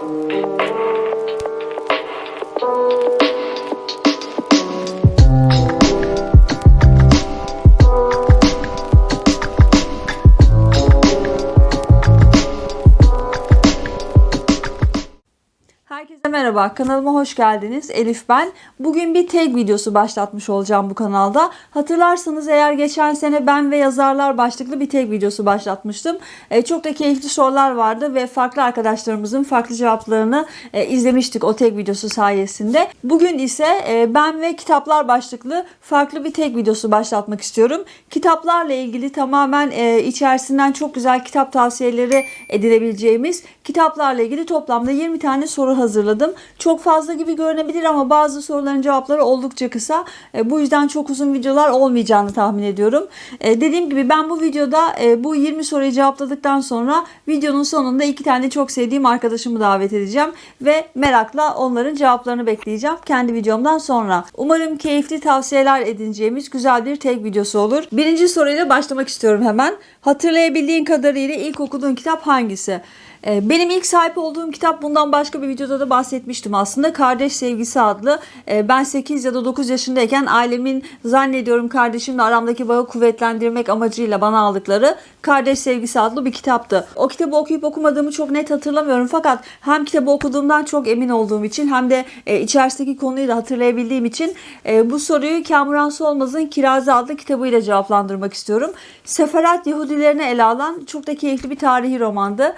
Thank you. Merhaba, kanalıma hoş geldiniz. Elif ben. Bugün bir tag videosu başlatmış olacağım bu kanalda. Hatırlarsanız eğer geçen sene ben ve yazarlar başlıklı bir tag videosu başlatmıştım. E, çok da keyifli sorular vardı ve farklı arkadaşlarımızın farklı cevaplarını e, izlemiştik o tag videosu sayesinde. Bugün ise e, ben ve kitaplar başlıklı farklı bir tag videosu başlatmak istiyorum. Kitaplarla ilgili tamamen e, içerisinden çok güzel kitap tavsiyeleri edinebileceğimiz kitaplarla ilgili toplamda 20 tane soru hazırladım. Çok fazla gibi görünebilir ama bazı soruların cevapları oldukça kısa. E, bu yüzden çok uzun videolar olmayacağını tahmin ediyorum. E, dediğim gibi ben bu videoda e, bu 20 soruyu cevapladıktan sonra videonun sonunda iki tane çok sevdiğim arkadaşımı davet edeceğim ve merakla onların cevaplarını bekleyeceğim kendi videomdan sonra. Umarım keyifli tavsiyeler edineceğimiz güzel bir tek videosu olur. Birinci soruyla başlamak istiyorum hemen. Hatırlayabildiğin kadarıyla ilk okuduğun kitap hangisi? Ee, Benim ilk sahip olduğum kitap bundan başka bir videoda da bahsetmiştim aslında. Kardeş Sevgisi adlı. Ee, Ben 8 ya da 9 yaşındayken ailemin zannediyorum kardeşimle aramdaki bağı kuvvetlendirmek amacıyla bana aldıkları Kardeş Sevgisi adlı bir kitaptı. O kitabı okuyup okumadığımı çok net hatırlamıyorum fakat hem kitabı okuduğumdan çok emin olduğum için hem de e, içerisindeki konuyu da hatırlayabildiğim için e, bu soruyu Kamuran Solmaz'ın Kirazi adlı kitabıyla cevaplandırmak istiyorum. Seferat Yahudilerini ele alan çok da keyifli bir tarihi romandı.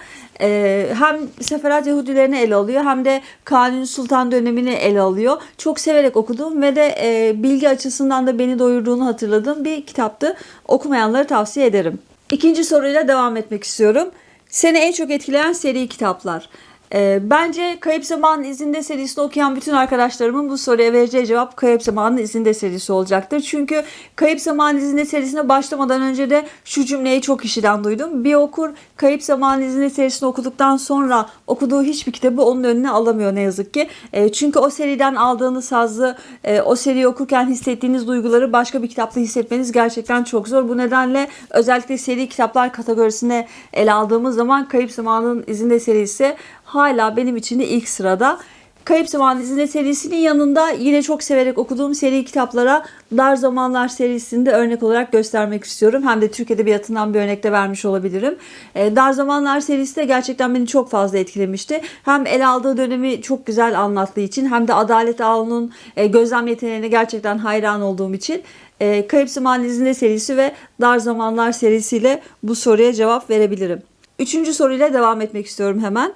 E, hem Seferat Yahudilerini ele alıyor hem de Kanuni Sultan dönemini ele alıyor. Çok severek okudum ve de e, bilgi açısından da beni doyurduğunu hatırladığım bir kitaptı. Okumayanları tavsiye ederim. İkinci soruyla devam etmek istiyorum. Seni en çok etkileyen seri kitaplar. Ee, bence Kayıp Zamanın İzinde serisini okuyan bütün arkadaşlarımın bu soruya vereceği cevap Kayıp Zamanın İzinde serisi olacaktır. Çünkü Kayıp Zamanın İzinde serisine başlamadan önce de şu cümleyi çok kişiden duydum. Bir okur Kayıp Zamanın İzinde serisini okuduktan sonra okuduğu hiçbir kitabı onun önüne alamıyor ne yazık ki. E, çünkü o seriden aldığınız hazzı, e, o seriyi okurken hissettiğiniz duyguları başka bir kitapta hissetmeniz gerçekten çok zor. Bu nedenle özellikle seri kitaplar kategorisine ele aldığımız zaman Kayıp Zamanın İzinde serisi hala benim için de ilk sırada. Kayıp Zaman dizinde serisinin yanında yine çok severek okuduğum seri kitaplara Dar Zamanlar serisinde örnek olarak göstermek istiyorum. Hem de Türk Edebiyatı'ndan bir örnek de vermiş olabilirim. E, Dar Zamanlar serisi de gerçekten beni çok fazla etkilemişti. Hem ele aldığı dönemi çok güzel anlattığı için hem de Adalet Ağlı'nın e, gözlem yeteneğine gerçekten hayran olduğum için e, Kayıp Zaman dizinde serisi ve Dar Zamanlar serisiyle bu soruya cevap verebilirim. Üçüncü soruyla devam etmek istiyorum hemen.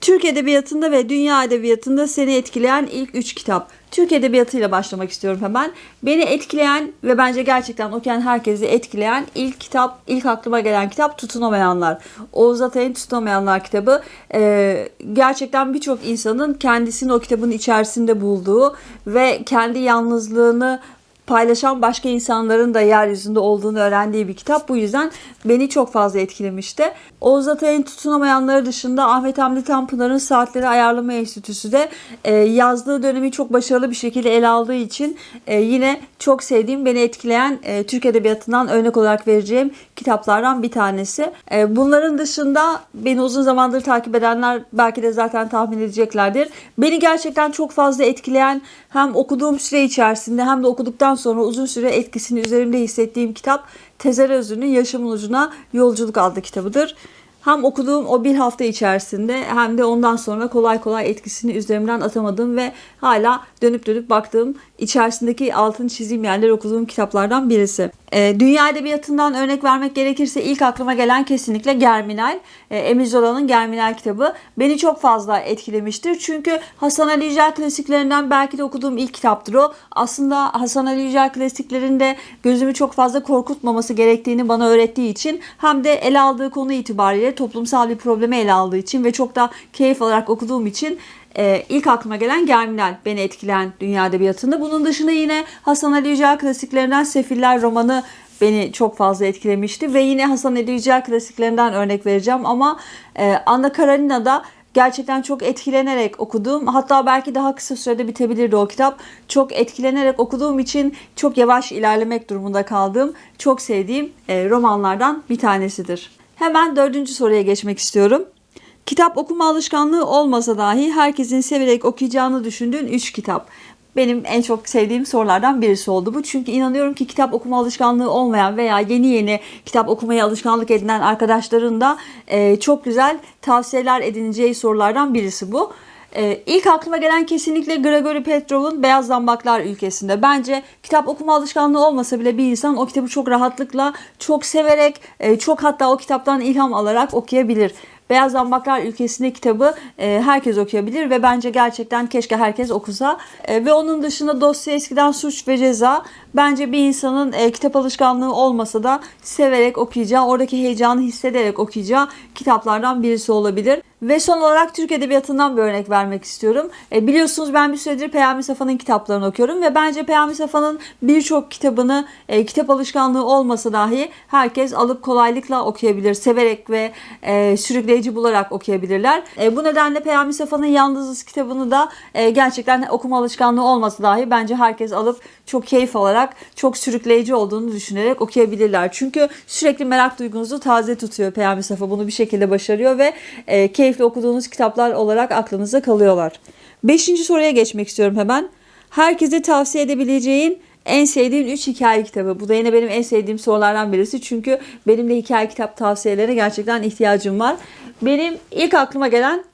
Türk Edebiyatı'nda ve Dünya Edebiyatı'nda seni etkileyen ilk üç kitap. Türk Edebiyatı'yla başlamak istiyorum hemen. Beni etkileyen ve bence gerçekten okuyan herkesi etkileyen ilk kitap, ilk aklıma gelen kitap Tutunamayanlar. Oğuz Atay'ın Tutunamayanlar kitabı. Ee, gerçekten birçok insanın kendisini o kitabın içerisinde bulduğu ve kendi yalnızlığını paylaşan başka insanların da yeryüzünde olduğunu öğrendiği bir kitap. Bu yüzden beni çok fazla etkilemişti. Oğuz Atay'ın tutunamayanları dışında Ahmet Hamdi Tanpınar'ın Saatleri Ayarlama Enstitüsü de e, yazdığı dönemi çok başarılı bir şekilde ele aldığı için e, yine çok sevdiğim, beni etkileyen e, Türk Edebiyatı'ndan örnek olarak vereceğim kitaplardan bir tanesi. Bunların dışında beni uzun zamandır takip edenler belki de zaten tahmin edeceklerdir. Beni gerçekten çok fazla etkileyen hem okuduğum süre içerisinde hem de okuduktan sonra uzun süre etkisini üzerimde hissettiğim kitap Tezer Özlü'nün Yaşamın Ucuna Yolculuk adlı kitabıdır. Hem okuduğum o bir hafta içerisinde hem de ondan sonra kolay kolay etkisini üzerimden atamadığım ve hala dönüp dönüp baktığım içerisindeki altın çizim yerleri okuduğum kitaplardan birisi. Ee, dünya edebiyatından örnek vermek gerekirse ilk aklıma gelen kesinlikle Germinal. Ee, Emil Zola'nın Germinal kitabı beni çok fazla etkilemiştir. Çünkü Hasan Ali Yücel klasiklerinden belki de okuduğum ilk kitaptır o. Aslında Hasan Ali Yücel klasiklerinde gözümü çok fazla korkutmaması gerektiğini bana öğrettiği için hem de ele aldığı konu itibariyle toplumsal bir problemi ele aldığı için ve çok da keyif alarak okuduğum için e, ilk aklıma gelen Germinal beni etkileyen dünya edebiyatında. Bunun dışında yine Hasan Ali Yücel klasiklerinden Sefiller romanı beni çok fazla etkilemişti ve yine Hasan Ali Yücel klasiklerinden örnek vereceğim ama e, Anna Karenina'da gerçekten çok etkilenerek okuduğum hatta belki daha kısa sürede bitebilirdi o kitap. Çok etkilenerek okuduğum için çok yavaş ilerlemek durumunda kaldığım çok sevdiğim e, romanlardan bir tanesidir. Hemen dördüncü soruya geçmek istiyorum. Kitap okuma alışkanlığı olmasa dahi herkesin severek okuyacağını düşündüğün 3 kitap. Benim en çok sevdiğim sorulardan birisi oldu bu. Çünkü inanıyorum ki kitap okuma alışkanlığı olmayan veya yeni yeni kitap okumaya alışkanlık edinen arkadaşların da e, çok güzel tavsiyeler edineceği sorulardan birisi bu. Ee, ilk aklıma gelen kesinlikle Gregory Petrov'un Beyaz Zambaklar Ülkesi'nde. Bence kitap okuma alışkanlığı olmasa bile bir insan o kitabı çok rahatlıkla, çok severek, e, çok hatta o kitaptan ilham alarak okuyabilir. Beyaz Zambaklar Ülkesi'nde kitabı e, herkes okuyabilir ve bence gerçekten keşke herkes okusa. E, ve onun dışında dosya eskiden suç ve ceza bence bir insanın e, kitap alışkanlığı olmasa da severek okuyacağı, oradaki heyecanı hissederek okuyacağı kitaplardan birisi olabilir. Ve son olarak Türk Edebiyatı'ndan bir örnek vermek istiyorum. E, biliyorsunuz ben bir süredir Peyami Safa'nın kitaplarını okuyorum ve bence Peyami Safa'nın birçok kitabını e, kitap alışkanlığı olmasa dahi herkes alıp kolaylıkla okuyabilir. Severek ve e, sürükleyici bularak okuyabilirler. E, bu nedenle Peyami Safa'nın Yalnızız kitabını da e, gerçekten okuma alışkanlığı olmasa dahi bence herkes alıp çok keyif alarak, çok sürükleyici olduğunu düşünerek okuyabilirler. Çünkü sürekli merak duygunuzu taze tutuyor Peyami Safa. Bunu bir şekilde başarıyor ve e, keyifli okuduğunuz kitaplar olarak aklınızda kalıyorlar. Beşinci soruya geçmek istiyorum hemen. Herkese tavsiye edebileceğin en sevdiğin 3 hikaye kitabı. Bu da yine benim en sevdiğim sorulardan birisi. Çünkü benim de hikaye kitap tavsiyelerine gerçekten ihtiyacım var. Benim ilk aklıma gelen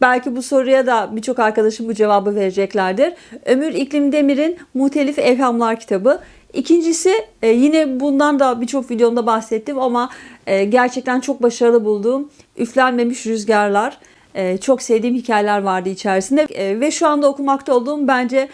Belki bu soruya da birçok arkadaşım bu cevabı vereceklerdir. Ömür İklim Demir'in Muhtelif Evhamlar kitabı. İkincisi e, yine bundan da birçok videomda bahsettim ama e, gerçekten çok başarılı bulduğum Üflenmemiş Rüzgarlar. E, çok sevdiğim hikayeler vardı içerisinde ve şu anda okumakta olduğum bence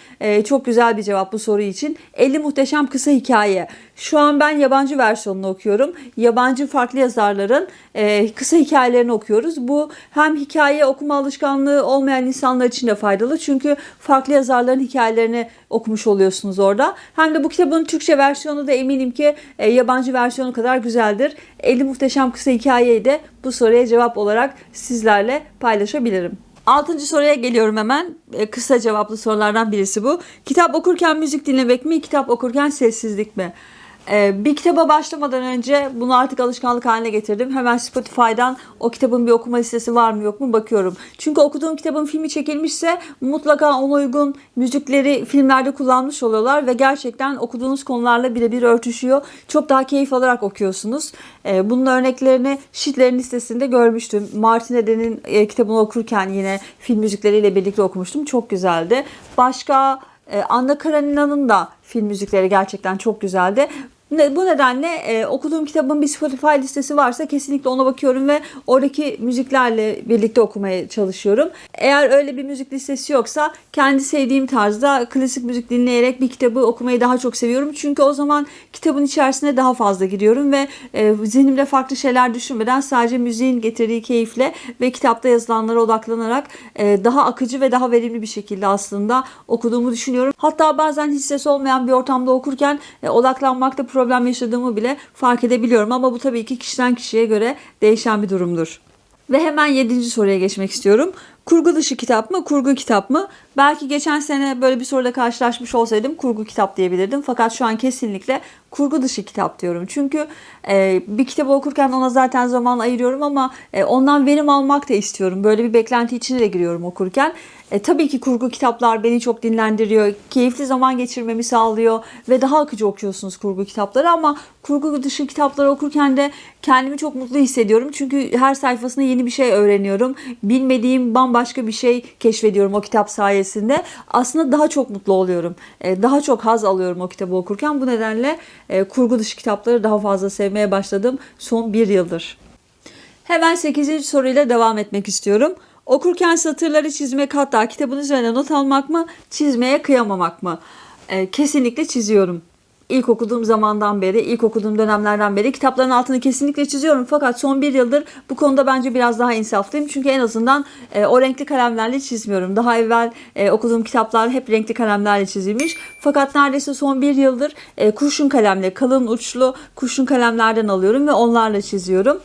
çok güzel bir cevap bu soru için. 50 Muhteşem Kısa Hikaye. Şu an ben yabancı versiyonunu okuyorum. Yabancı farklı yazarların e, kısa hikayelerini okuyoruz. Bu hem hikaye okuma alışkanlığı olmayan insanlar için de faydalı. Çünkü farklı yazarların hikayelerini okumuş oluyorsunuz orada. Hem de bu kitabın Türkçe versiyonu da eminim ki e, yabancı versiyonu kadar güzeldir. 50 Muhteşem Kısa Hikayeyi de bu soruya cevap olarak sizlerle paylaşabilirim. Altıncı soruya geliyorum hemen. E, kısa cevaplı sorulardan birisi bu. Kitap okurken müzik dinlemek mi, kitap okurken sessizlik mi? E, bir kitaba başlamadan önce bunu artık alışkanlık haline getirdim. Hemen Spotify'dan o kitabın bir okuma listesi var mı yok mu bakıyorum. Çünkü okuduğum kitabın filmi çekilmişse mutlaka ona uygun müzikleri filmlerde kullanmış oluyorlar ve gerçekten okuduğunuz konularla birebir örtüşüyor. Çok daha keyif alarak okuyorsunuz. E, bunun örneklerini Şitler'in listesinde görmüştüm. Martin Eden'in e, kitabını okurken yine film müzikleriyle birlikte okumuştum. Çok güzeldi. Başka e, Anna Karenina'nın da film müzikleri gerçekten çok güzeldi. Bu nedenle e, okuduğum kitabın bir Spotify listesi varsa kesinlikle ona bakıyorum ve oradaki müziklerle birlikte okumaya çalışıyorum. Eğer öyle bir müzik listesi yoksa kendi sevdiğim tarzda klasik müzik dinleyerek bir kitabı okumayı daha çok seviyorum. Çünkü o zaman kitabın içerisine daha fazla giriyorum ve e, zihnimde farklı şeyler düşünmeden sadece müziğin getirdiği keyifle ve kitapta yazılanlara odaklanarak e, daha akıcı ve daha verimli bir şekilde aslında okuduğumu düşünüyorum. Hatta bazen hiç ses olmayan bir ortamda okurken e, odaklanmakta problem yaşadığımı bile fark edebiliyorum. Ama bu tabii ki kişiden kişiye göre değişen bir durumdur. Ve hemen yedinci soruya geçmek istiyorum. Kurgu dışı kitap mı, kurgu kitap mı? Belki geçen sene böyle bir soruyla karşılaşmış olsaydım kurgu kitap diyebilirdim. Fakat şu an kesinlikle kurgu dışı kitap diyorum. Çünkü e, bir kitabı okurken ona zaten zaman ayırıyorum ama e, ondan verim almak da istiyorum. Böyle bir beklenti içine de giriyorum okurken. E, tabii ki kurgu kitaplar beni çok dinlendiriyor. Keyifli zaman geçirmemi sağlıyor ve daha akıcı okuyorsunuz kurgu kitapları ama kurgu dışı kitapları okurken de kendimi çok mutlu hissediyorum. Çünkü her sayfasında yeni bir şey öğreniyorum. Bilmediğim bambaşka bir şey keşfediyorum o kitap sayesinde. Aslında daha çok mutlu oluyorum. E, daha çok haz alıyorum o kitabı okurken. Bu nedenle e, kurgu dışı kitapları daha fazla sevmeye başladım son bir yıldır. Hemen 8. soruyla devam etmek istiyorum. Okurken satırları çizmek hatta kitabın üzerine not almak mı, çizmeye kıyamamak mı? Ee, kesinlikle çiziyorum. İlk okuduğum zamandan beri, ilk okuduğum dönemlerden beri kitapların altını kesinlikle çiziyorum. Fakat son bir yıldır bu konuda bence biraz daha insaflıyım. Çünkü en azından e, o renkli kalemlerle çizmiyorum. Daha evvel e, okuduğum kitaplar hep renkli kalemlerle çizilmiş. Fakat neredeyse son bir yıldır e, kurşun kalemle, kalın uçlu kurşun kalemlerden alıyorum ve onlarla çiziyorum.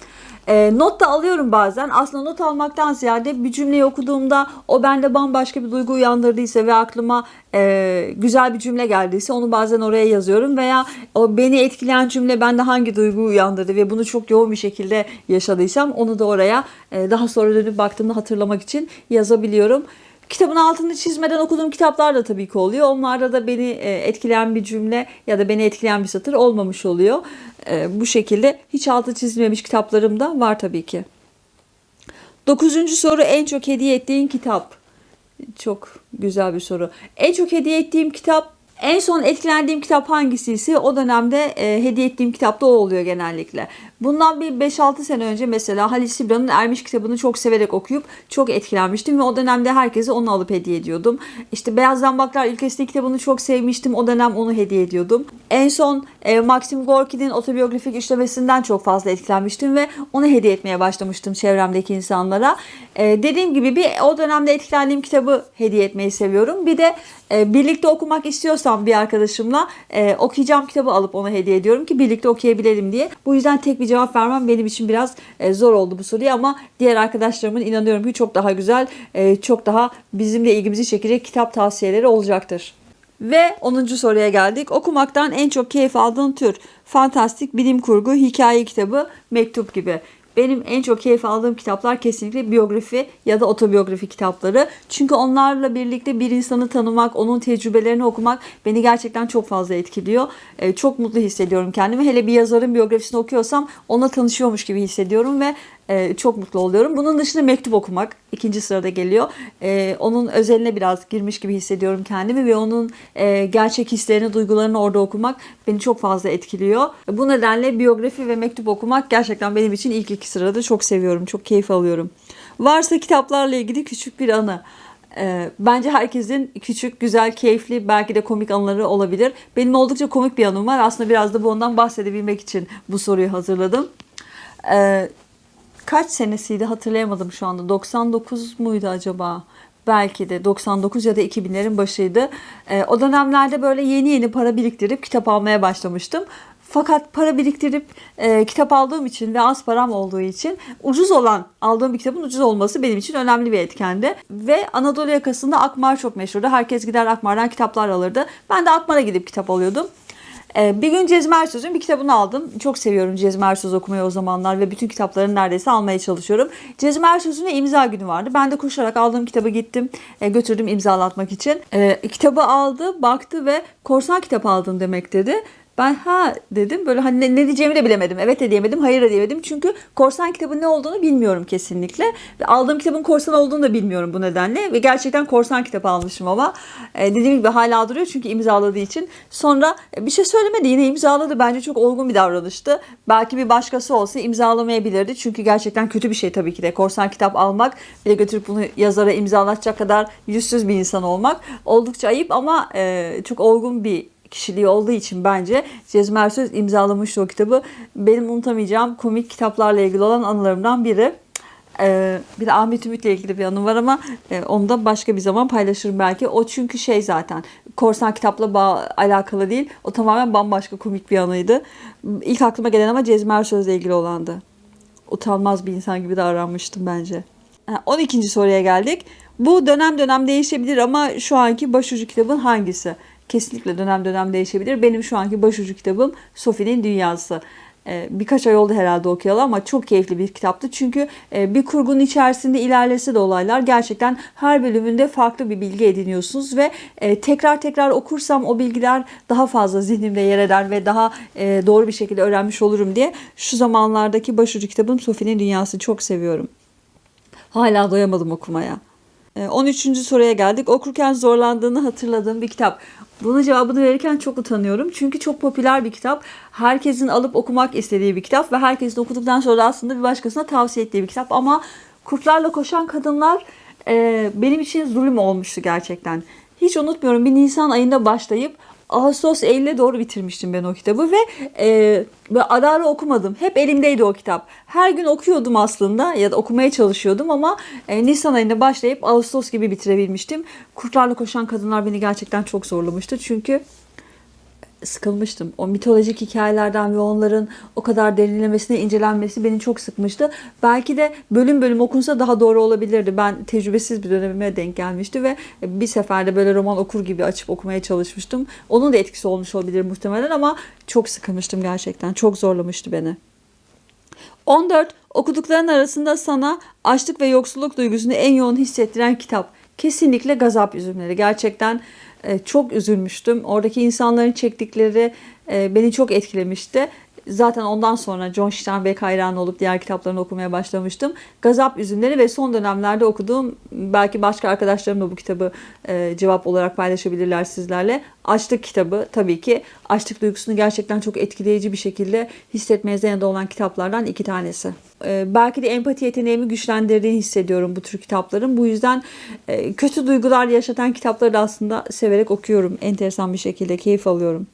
E, not da alıyorum bazen. Aslında not almaktan ziyade bir cümleyi okuduğumda o bende bambaşka bir duygu uyandırdıysa ve aklıma e, güzel bir cümle geldiyse onu bazen oraya yazıyorum veya o beni etkileyen cümle bende hangi duyguyu uyandırdı ve bunu çok yoğun bir şekilde yaşadıysam onu da oraya e, daha sonra dönüp baktığımda hatırlamak için yazabiliyorum. Kitabın altını çizmeden okuduğum kitaplar da tabii ki oluyor. Onlarda da beni e, etkileyen bir cümle ya da beni etkileyen bir satır olmamış oluyor. E, bu şekilde hiç altı çizilmemiş kitaplarım da var tabii ki. Dokuzuncu soru en çok hediye ettiğin kitap. Çok güzel bir soru. En çok hediye ettiğim kitap en son etkilendiğim kitap hangisiyse o dönemde e, hediye ettiğim kitap da o oluyor genellikle. Bundan bir 5-6 sene önce mesela Halil Sibra'nın Ermiş kitabını çok severek okuyup çok etkilenmiştim ve o dönemde herkese onu alıp hediye ediyordum. İşte Beyaz Zambaklar ülkesinde kitabını çok sevmiştim. O dönem onu hediye ediyordum. En son e, Maxim Gorki'nin otobiyografik işlemesinden çok fazla etkilenmiştim ve onu hediye etmeye başlamıştım çevremdeki insanlara. E, dediğim gibi bir o dönemde etkilendiğim kitabı hediye etmeyi seviyorum. Bir de e, birlikte okumak istiyorsam bir arkadaşımla e, okuyacağım kitabı alıp ona hediye ediyorum ki birlikte okuyabilelim diye. Bu yüzden tek bir cevap vermem benim için biraz e, zor oldu bu soruya ama diğer arkadaşlarımın inanıyorum ki çok daha güzel, e, çok daha bizim de ilgimizi çekecek kitap tavsiyeleri olacaktır. Ve 10. soruya geldik. Okumaktan en çok keyif aldığın tür fantastik, bilim kurgu, hikaye kitabı, mektup gibi. Benim en çok keyif aldığım kitaplar kesinlikle biyografi ya da otobiyografi kitapları. Çünkü onlarla birlikte bir insanı tanımak, onun tecrübelerini okumak beni gerçekten çok fazla etkiliyor. Ee, çok mutlu hissediyorum kendimi. Hele bir yazarın biyografisini okuyorsam onunla tanışıyormuş gibi hissediyorum ve e, çok mutlu oluyorum. Bunun dışında mektup okumak ikinci sırada geliyor. E, onun özeline biraz girmiş gibi hissediyorum kendimi ve onun e, gerçek hislerini, duygularını orada okumak beni çok fazla etkiliyor. Bu nedenle biyografi ve mektup okumak gerçekten benim için ilk iki sırada çok seviyorum, çok keyif alıyorum. Varsa kitaplarla ilgili küçük bir anı. E, bence herkesin küçük, güzel, keyifli, belki de komik anıları olabilir. Benim oldukça komik bir anım var. Aslında biraz da bu ondan bahsedebilmek için bu soruyu hazırladım. Kaç senesiydi hatırlayamadım şu anda. 99 muydu acaba? Belki de 99 ya da 2000'lerin başıydı. E, o dönemlerde böyle yeni yeni para biriktirip kitap almaya başlamıştım. Fakat para biriktirip e, kitap aldığım için ve az param olduğu için ucuz olan aldığım bir kitabın ucuz olması benim için önemli bir etkendi. Ve Anadolu yakasında Akmar çok meşhurdu. Herkes gider Akmar'dan kitaplar alırdı. Ben de Akmar'a gidip kitap alıyordum. Ee, bir gün Cezmi Ersöz'ün bir kitabını aldım. Çok seviyorum Cezmi Ersöz okumayı o zamanlar ve bütün kitaplarını neredeyse almaya çalışıyorum. Cezmi Ersöz'ün de imza günü vardı. Ben de koşarak aldığım kitabı gittim e, götürdüm imzalatmak için. E, kitabı aldı, baktı ve korsan kitap aldın demek dedi. Ben ha dedim böyle hani ne, ne diyeceğimi de bilemedim. Evet de diyemedim, hayır da diyemedim. Çünkü korsan kitabın ne olduğunu bilmiyorum kesinlikle. Ve aldığım kitabın korsan olduğunu da bilmiyorum bu nedenle. Ve gerçekten korsan kitap almışım ama e, dediğim gibi hala duruyor çünkü imzaladığı için. Sonra e, bir şey söylemedi yine imzaladı. Bence çok olgun bir davranıştı. Belki bir başkası olsa imzalamayabilirdi. Çünkü gerçekten kötü bir şey tabii ki de. Korsan kitap almak ve götürüp bunu yazara imzalatacak kadar yüzsüz bir insan olmak oldukça ayıp ama e, çok olgun bir kişiliği olduğu için bence Cezmi Ersöz imzalamıştı o kitabı. Benim unutamayacağım komik kitaplarla ilgili olan anılarımdan biri. Ee, bir de Ahmet Ümit'le ilgili bir anım var ama e, onu da başka bir zaman paylaşırım belki. O çünkü şey zaten korsan kitapla bağ- alakalı değil. O tamamen bambaşka komik bir anıydı. İlk aklıma gelen ama Cezmi Ersöz'le ilgili olandı. Utanmaz bir insan gibi davranmıştım bence. Ha, 12. soruya geldik. Bu dönem dönem değişebilir ama şu anki başucu kitabın hangisi? Kesinlikle dönem dönem değişebilir. Benim şu anki başucu kitabım Sophie'nin Dünyası. Ee, birkaç ay oldu herhalde okuyalı ama çok keyifli bir kitaptı. Çünkü e, bir kurgunun içerisinde ilerlese de olaylar gerçekten her bölümünde farklı bir bilgi ediniyorsunuz ve e, tekrar tekrar okursam o bilgiler daha fazla zihnimde yer eder ve daha e, doğru bir şekilde öğrenmiş olurum diye şu zamanlardaki başucu kitabım Sophie'nin Dünyası çok seviyorum. Hala doyamadım okumaya. Ee, 13. soruya geldik. Okurken zorlandığını hatırladığım bir kitap. Bunun cevabını verirken çok utanıyorum. Çünkü çok popüler bir kitap. Herkesin alıp okumak istediği bir kitap ve herkesin okuduktan sonra da aslında bir başkasına tavsiye ettiği bir kitap. Ama Kurtlarla Koşan Kadınlar e, benim için zulüm olmuştu gerçekten. Hiç unutmuyorum bir Nisan ayında başlayıp Ağustos Eylül'e doğru bitirmiştim ben o kitabı ve e, ve ara ara okumadım. Hep elimdeydi o kitap. Her gün okuyordum aslında ya da okumaya çalışıyordum ama e, Nisan ayında başlayıp Ağustos gibi bitirebilmiştim. Kurtlarla Koşan Kadınlar beni gerçekten çok zorlamıştı. Çünkü sıkılmıştım. O mitolojik hikayelerden ve onların o kadar derinlemesine incelenmesi beni çok sıkmıştı. Belki de bölüm bölüm okunsa daha doğru olabilirdi. Ben tecrübesiz bir dönemime denk gelmişti ve bir seferde böyle roman okur gibi açıp okumaya çalışmıştım. Onun da etkisi olmuş olabilir muhtemelen ama çok sıkılmıştım gerçekten. Çok zorlamıştı beni. 14. Okudukların arasında sana açlık ve yoksulluk duygusunu en yoğun hissettiren kitap. Kesinlikle Gazap Üzümleri. Gerçekten çok üzülmüştüm. Oradaki insanların çektikleri e, beni çok etkilemişti. Zaten ondan sonra John Steinbeck hayranı olup diğer kitaplarını okumaya başlamıştım. Gazap Üzümleri ve son dönemlerde okuduğum belki başka arkadaşlarım da bu kitabı e, cevap olarak paylaşabilirler sizlerle. Açlık kitabı tabii ki açlık duygusunu gerçekten çok etkileyici bir şekilde hissetmeye yanında olan kitaplardan iki tanesi. E, belki de empati yeteneğimi güçlendirdiğini hissediyorum bu tür kitapların. Bu yüzden e, kötü duygular yaşatan kitapları da aslında severek okuyorum. Enteresan bir şekilde keyif alıyorum.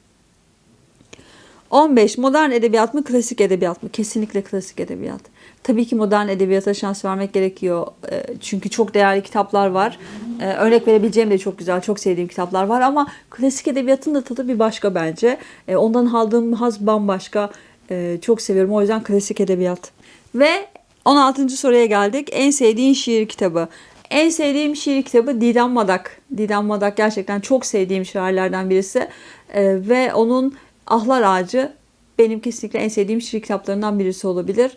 15. Modern edebiyat mı, klasik edebiyat mı? Kesinlikle klasik edebiyat. Tabii ki modern edebiyata şans vermek gerekiyor. E, Çünkü çok değerli kitaplar var. E, Örnek verebileceğim de çok güzel, çok sevdiğim kitaplar var ama klasik edebiyatın da tadı bir başka bence. E, Ondan aldığım haz bambaşka. Çok seviyorum. O yüzden klasik edebiyat. Ve 16. soruya geldik. En sevdiğin şiir kitabı. En sevdiğim şiir kitabı Didem Madak. Didem Madak gerçekten çok sevdiğim şairlerden birisi. Ve onun Ahlar Ağacı benim kesinlikle en sevdiğim şiir kitaplarından birisi olabilir.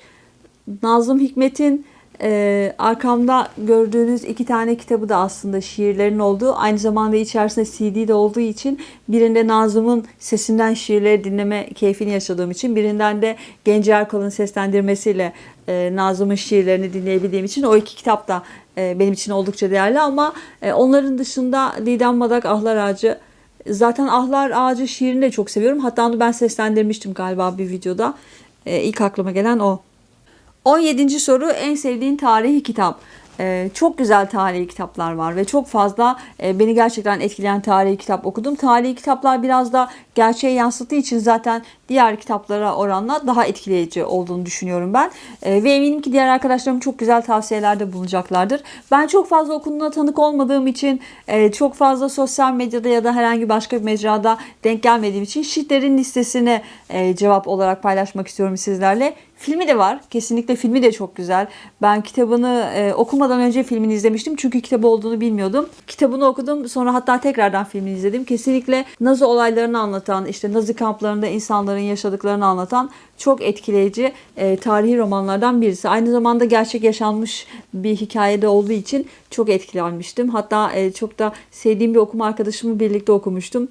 Nazım Hikmet'in e, arkamda gördüğünüz iki tane kitabı da aslında şiirlerin olduğu. Aynı zamanda içerisinde CD de olduğu için birinde Nazım'ın sesinden şiirleri dinleme keyfini yaşadığım için birinden de Genci Erkal'ın seslendirmesiyle e, Nazım'ın şiirlerini dinleyebildiğim için o iki kitap da e, benim için oldukça değerli ama e, onların dışında Didem Madak Ahlar Ağacı Zaten Ahlar Ağacı şiirini de çok seviyorum. Hatta onu ben seslendirmiştim galiba bir videoda. Ee, ilk aklıma gelen o. 17. soru en sevdiğin tarihi kitap. Ee, çok güzel tarihi kitaplar var ve çok fazla e, beni gerçekten etkileyen tarihi kitap okudum. Tarihi kitaplar biraz da gerçeği yansıttığı için zaten diğer kitaplara oranla daha etkileyici olduğunu düşünüyorum ben. Ee, ve eminim ki diğer arkadaşlarım çok güzel tavsiyelerde bulunacaklardır. Ben çok fazla okunduğuna tanık olmadığım için e, çok fazla sosyal medyada ya da herhangi başka bir mecrada denk gelmediğim için Schindler'in listesine e, cevap olarak paylaşmak istiyorum sizlerle. Filmi de var. Kesinlikle filmi de çok güzel. Ben kitabını e, okumadan önce filmini izlemiştim. Çünkü kitabı olduğunu bilmiyordum. Kitabını okudum. Sonra hatta tekrardan filmini izledim. Kesinlikle Nazi olaylarını anlatan, işte Nazi kamplarında insanların yaşadıklarını anlatan çok etkileyici e, tarihi romanlardan birisi. Aynı zamanda gerçek yaşanmış bir hikayede olduğu için çok etkilenmiştim. Hatta e, çok da sevdiğim bir okuma arkadaşımla birlikte okumuştum.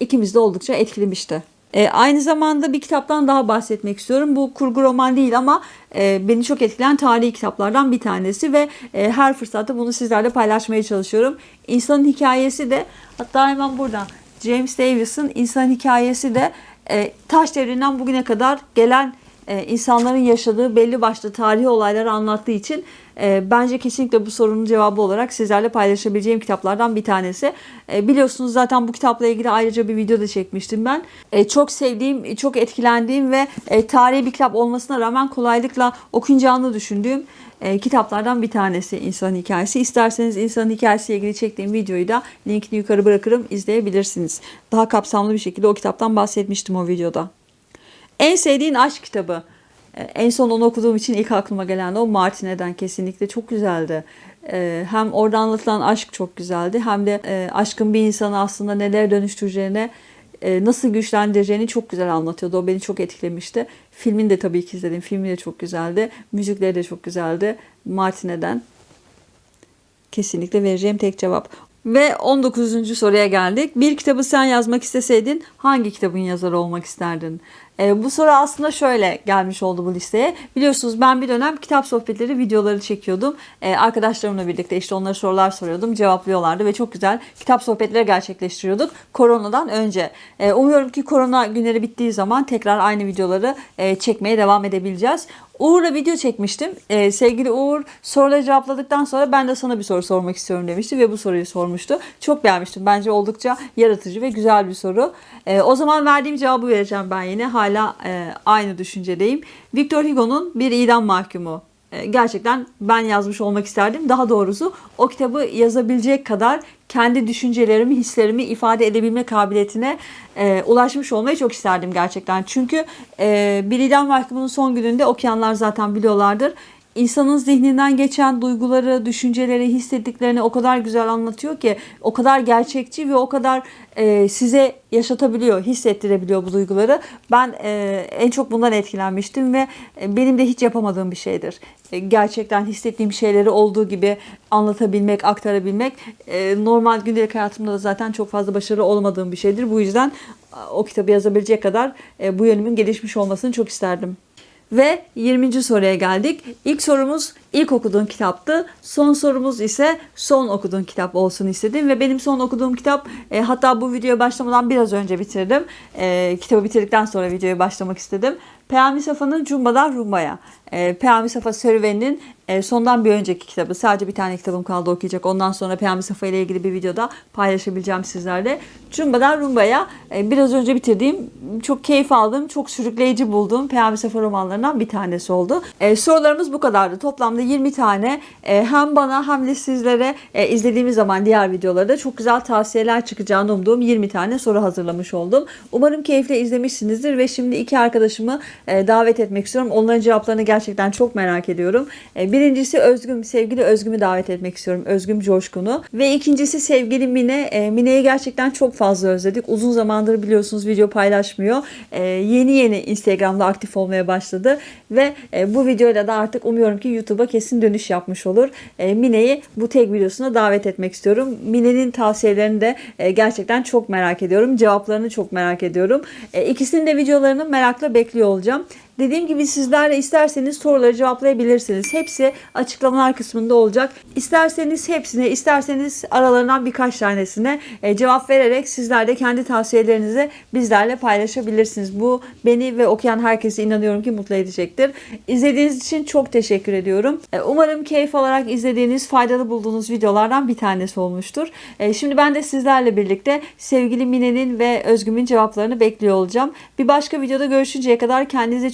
İkimiz de oldukça etkilemişti. E, aynı zamanda bir kitaptan daha bahsetmek istiyorum. Bu kurgu roman değil ama e, beni çok etkileyen tarihi kitaplardan bir tanesi ve e, her fırsatta bunu sizlerle paylaşmaya çalışıyorum. İnsanın hikayesi de hatta hemen burada James Davis'in İnsan Hikayesi de e, taş devrinden bugüne kadar gelen e, insanların yaşadığı belli başlı tarihi olayları anlattığı için e, bence kesinlikle bu sorunun cevabı olarak sizlerle paylaşabileceğim kitaplardan bir tanesi. E, biliyorsunuz zaten bu kitapla ilgili ayrıca bir video da çekmiştim ben. E, çok sevdiğim, çok etkilendiğim ve e, tarihi bir kitap olmasına rağmen kolaylıkla okunacağını düşündüğüm e, kitaplardan bir tanesi İnsan Hikayesi. İsterseniz İnsan Hikayesi ile ilgili çektiğim videoyu da linkini yukarı bırakırım izleyebilirsiniz. Daha kapsamlı bir şekilde o kitaptan bahsetmiştim o videoda. En sevdiğin aşk kitabı. Ee, En son onu okuduğum için ilk aklıma gelen de o Martine'den kesinlikle çok güzeldi. Ee, Hem orada anlatılan aşk çok güzeldi hem de e, aşkın bir insanı aslında neler dönüştüreceğine e, nasıl güçlendireceğini çok güzel anlatıyordu. O beni çok etkilemişti. Filmini de tabii ki izledim. Filmi de çok güzeldi. Müzikleri de çok güzeldi. Martine'den kesinlikle vereceğim tek cevap. Ve 19. soruya geldik. Bir kitabı sen yazmak isteseydin hangi kitabın yazarı olmak isterdin? Ee, bu soru aslında şöyle gelmiş oldu bu listeye. Biliyorsunuz ben bir dönem kitap sohbetleri videoları çekiyordum. Ee, arkadaşlarımla birlikte işte onlara sorular soruyordum. Cevaplıyorlardı ve çok güzel kitap sohbetleri gerçekleştiriyorduk koronadan önce. Ee, umuyorum ki korona günleri bittiği zaman tekrar aynı videoları e, çekmeye devam edebileceğiz. Uğur'la video çekmiştim. Ee, sevgili Uğur soruları cevapladıktan sonra ben de sana bir soru sormak istiyorum demişti ve bu soruyu sormuştu. Çok beğenmiştim. Bence oldukça yaratıcı ve güzel bir soru. Ee, o zaman verdiğim cevabı vereceğim ben yine. Hala e, aynı düşüncedeyim. Victor Hugo'nun Bir idam Mahkumu. e, gerçekten ben yazmış olmak isterdim. Daha doğrusu o kitabı yazabilecek kadar kendi düşüncelerimi, hislerimi ifade edebilme kabiliyetine e, ulaşmış olmayı çok isterdim gerçekten. Çünkü e, bir idam mahkumunun son gününde okuyanlar zaten biliyorlardır. İnsanın zihninden geçen duyguları, düşünceleri, hissettiklerini o kadar güzel anlatıyor ki, o kadar gerçekçi ve o kadar e, size yaşatabiliyor, hissettirebiliyor bu duyguları. Ben e, en çok bundan etkilenmiştim ve e, benim de hiç yapamadığım bir şeydir. E, gerçekten hissettiğim şeyleri olduğu gibi anlatabilmek, aktarabilmek e, normal gündelik hayatımda da zaten çok fazla başarılı olmadığım bir şeydir. Bu yüzden e, o kitabı yazabilecek kadar e, bu yönümün gelişmiş olmasını çok isterdim. Ve 20. soruya geldik. İlk sorumuz ilk okuduğun kitaptı. Son sorumuz ise son okuduğun kitap olsun istedim. Ve benim son okuduğum kitap e, hatta bu videoya başlamadan biraz önce bitirdim. E, kitabı bitirdikten sonra videoya başlamak istedim. Peyami Safa'nın Cumba'dan Rumba'ya. E, Peyami Safa serüveninin e, sondan bir önceki kitabı. Sadece bir tane kitabım kaldı okuyacak. Ondan sonra Peyami Safa ile ilgili bir videoda paylaşabileceğim sizlerle. Cumba'dan Rumba'ya e, biraz önce bitirdiğim, çok keyif aldığım, çok sürükleyici bulduğum Peyami Safa romanlarından bir tanesi oldu. E, sorularımız bu kadardı. Toplamda 20 tane e, hem bana hem de sizlere e, izlediğimiz zaman diğer videolarda çok güzel tavsiyeler çıkacağını umduğum 20 tane soru hazırlamış oldum. Umarım keyifle izlemişsinizdir ve şimdi iki arkadaşımı e, davet etmek istiyorum. Onların cevaplarını gerçekten çok merak ediyorum. E, birincisi Özgüm, sevgili Özgüm'ü davet etmek istiyorum. Özgüm Coşkun'u. Ve ikincisi sevgili Mine. E, Mine'yi gerçekten çok fazla özledik. Uzun zamandır biliyorsunuz video paylaşmıyor. E, yeni yeni Instagram'da aktif olmaya başladı. Ve bu videoyla da artık umuyorum ki YouTube'a kesin dönüş yapmış olur. Mine'yi bu tek videosuna davet etmek istiyorum. Mine'nin tavsiyelerini de gerçekten çok merak ediyorum. Cevaplarını çok merak ediyorum. İkisinin de videolarını merakla bekliyor olacağım. Dediğim gibi sizler de isterseniz soruları cevaplayabilirsiniz. Hepsi açıklamalar kısmında olacak. İsterseniz hepsine, isterseniz aralarından birkaç tanesine e, cevap vererek sizler de kendi tavsiyelerinizi bizlerle paylaşabilirsiniz. Bu beni ve okuyan herkesi inanıyorum ki mutlu edecektir. İzlediğiniz için çok teşekkür ediyorum. E, Umarım keyif alarak izlediğiniz, faydalı bulduğunuz videolardan bir tanesi olmuştur. E, Şimdi ben de sizlerle birlikte sevgili Mine'nin ve Özgüm'ün cevaplarını bekliyor olacağım. Bir başka videoda görüşünceye kadar kendinize